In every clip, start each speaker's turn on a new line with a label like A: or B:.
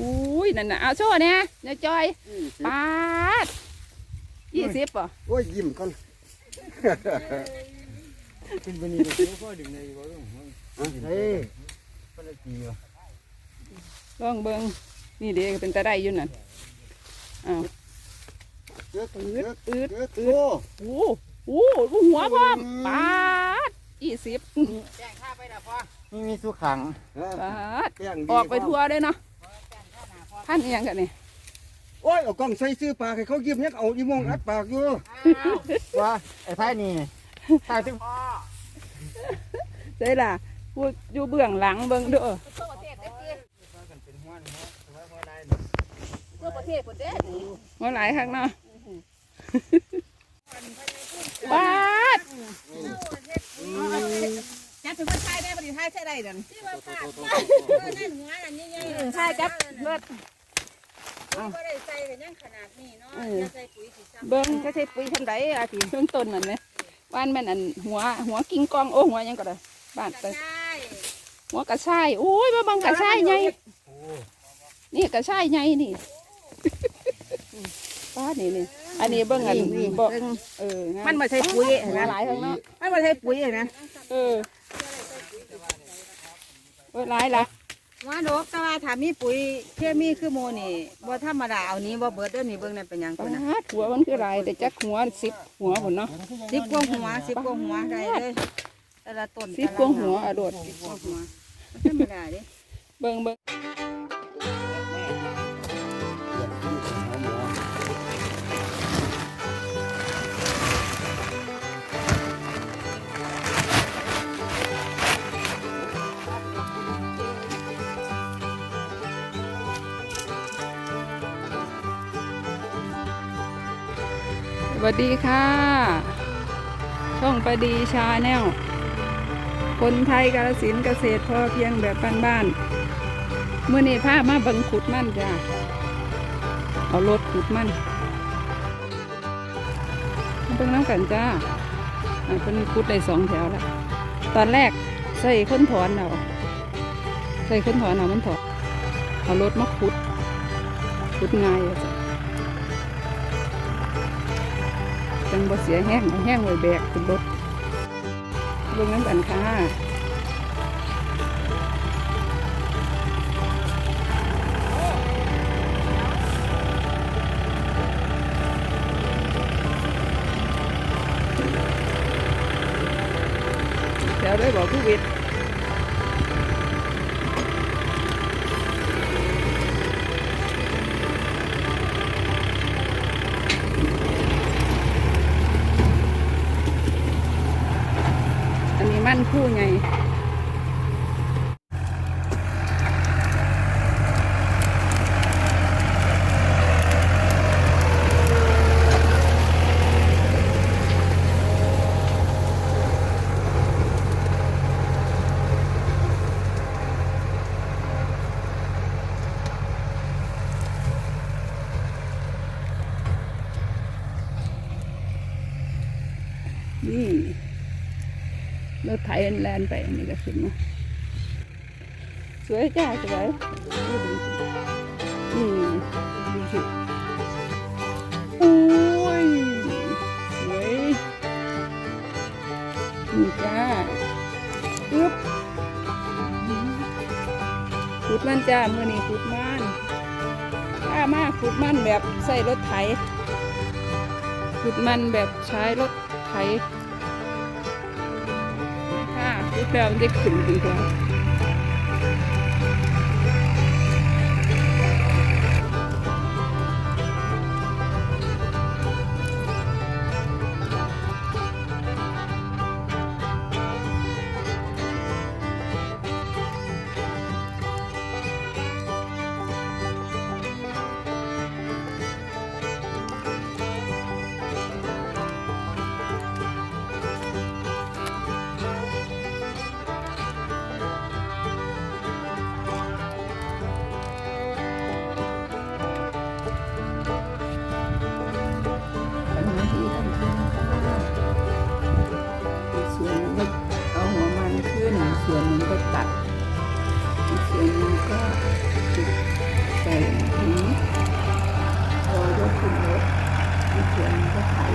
A: อุ้ยนั่นน่ะเอาโชว์เนี่ยนายจอยปาดยี่สิบป่ะ
B: โอ้ยยิ้มก่อน
C: ขึ้นไปนี่ก็คือพ่อดึงในบ่ต้องมัน
B: เฮ้ย
C: คนละปีวะ
A: ลองเบิ่งนี่เด็กเป็นตาได้อยู่นั่นอ้าว
B: เจือก
A: อื
B: เจื
A: ด
B: อก
A: อืด
B: เจือก
A: อื
B: โอ้
A: ดโอ้โหหัวพร้อมปาดยี่สิบ
C: นี่มีสุขัง
A: ปาด
B: แป้งดี
A: ออกไปทั่วเลยเนาะ ท่านเอียงกันนี่
B: โอ้ยเอากล้องใส่ซื้อปากให้เขายิ้มยังเอาอีโมงอัดปากอยู่
C: ว่าไอ้ท้ายนี่ท้ายถึง
A: ใช่ล่ะพูดอยู่เบื้องหลังเบิ่งเด้อ
C: เป็นห้วนหัวหัวได้
A: ทั่วประเทศคนเด้มาหลายครั้งเนาะปาด
D: จับเป็นคนไทยได้ปฏิไทยใช่ได้เดิน
E: นั่นหัวอันนี้ไง
A: ใช่ครับเบิด
E: ก็ได้ใส่กันยังขนาดนี้เนาะจะใส่ปุ๋ยสีซ้ำ
A: เบิ่งจะใช้ปุ๋ยทำไดอาทีเบื้องต้นนั่นไหมบ้านแม่นอันหัวหัวกิ้งกองโอ้หัวหยังก็ได้บ้านแต่
E: ใช่
A: หัวกระชายโอ้ยมาเบังกระชายไงนี่กระชายไงนี่ป้านี่นี่อันนี้เบิ่งอันบ่เออ
D: มันมาใช้ปุ๋ย
A: หั
D: เห็น
A: ว
D: ไหม
A: หลายข้างเนาะ
D: มันมาใช้ปุ๋ยเห็นไหม
A: เออเบิ่งหลายละ
D: ว่าดอกแต่ว่าถ้ามีปุ๋ยเคมีคือโมนี่บ่ธรรมดาเอานี้บ่เบิดเด้อนี่เบิ่งนั่นเป็นหยัง
A: ป้
D: คนน่ะา
A: ดหัวมันคือหลายแต่จักหัวสิบหัวพุ่นเนาะ
D: สิบกว่าหัวสิบกว่าหัวได้เลยแต่ละต้น
A: สิบกว่าหัวอะโดด
D: สิบกว่าหัวบ่ธรรมดาเด้
A: เบิ่งเบิ่ง สวัสดีค่ะ ช่องประดีชาแนลคนไทยกาลสินเกษตรพอเพียงแบบบ้านๆเมื่อนี้พามาบังขุดมั่นจ้าเอารถขุดมั่นมาเบิ่งน้ำกันจ้าเป็นขุดได้สองแถวแล้วตอนแรกใส่ค้นถอนเอาใส่ค้นถอนเอามันถอนเอารถมาขุดขุดง่ายจ้ะ จังบ่เสียแห้งแห้งไว้แบกขึ้นรถเบื้องนั้นกันค่ะเดี๋ยวได้บอกผู้วิทย์อันนี้มั่นคู่ไงนี่ รถไถแลนไปอันนี้ก็ขึ้นมาสวยจ้าสวยนี่ดูสิโอ้ยสวยนี่จ้าปึ๊บขุดมันจ้ามื่อนี้ขุดมันข้ามาขุดมันแบบใส่รถไถขุดมันแบบใช้รถไถ ค่ะรูป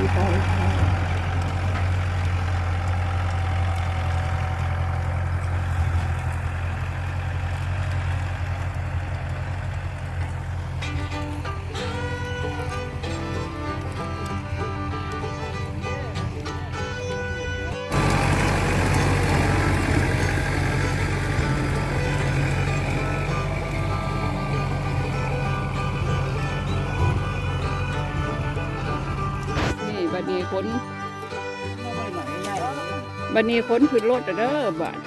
A: Obrigada. นี้ขนบัดนี้ขนขึ้นรถเด้อบาด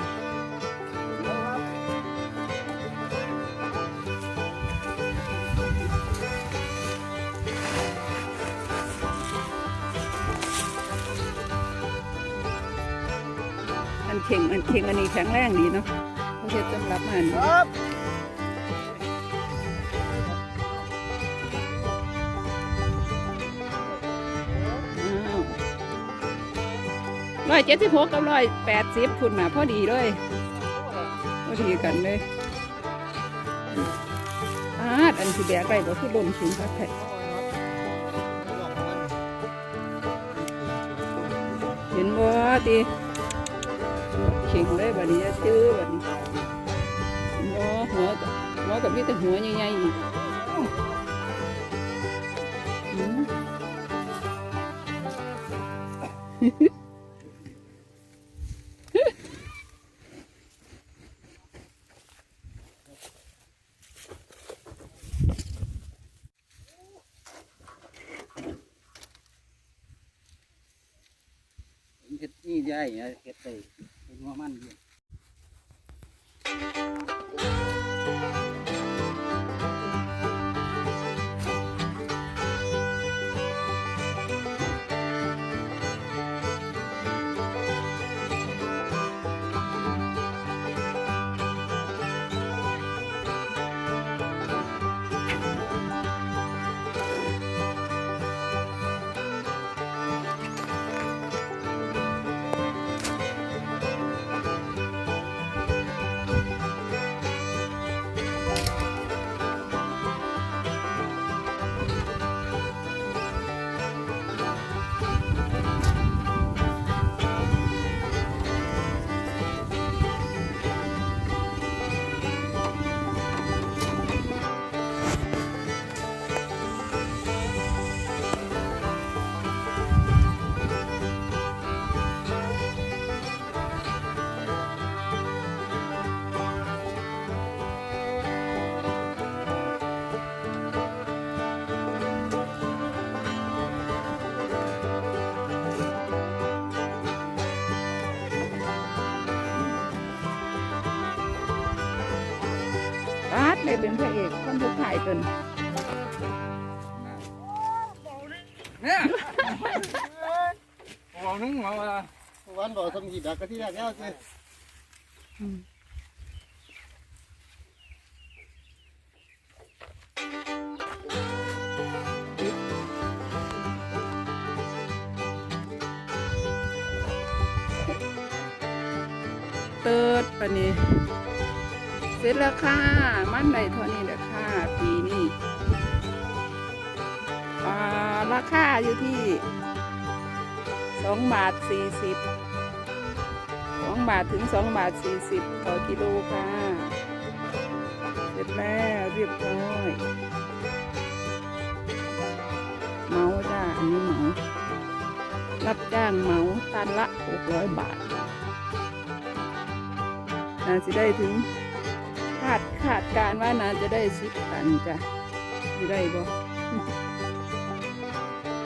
A: อันเข่งอันเข่งอันนี้แข็งแรงดีเนาะเขาเฮ็ดสำหรับมัน
C: ร้
A: อยเจ็ดสิบหกกับร้อยแปดสิบคุณมาพอดีเลยพอดีกันเลยอาดอันที่แบกไปก็คือลมถึงพักแผ่เห็นบ่ตีเข่งเลยบัดนี้จะจื้อบัดนี้บ่หัวกับหัวกับพี่แต่หัวใหญ่ๆอีก
C: ฮ็ ดนี่ใหญ่เฮ็ดไปเป็นหัวมันอยู่
A: อาดเลยเป็นพระเอกคนทุกถ่ายเป็น
C: เนี่ยหอนึงมาว่า
B: วันบอกสมกีดักกะที่แรกแล้วสิ
A: เติร์ดปะนี่เส ร็จแล้วค่ะ มันได้เท่านี้แหละค่ะ ปีนี้อ่าราคาอยู่ที่สองบาทสี่สิบสองบาทถึงสองบาทสี่สิบต่อกิโลค่ะ เสร็จแล้วเรียบร้อยเมาจ้าอันนี้เมา รับจ้างเมาตันละหกร้อยบาทน่าจะได้ถึง คาดคาดการว่าน่าจะได้สิบตันจ้ะจะได้บ่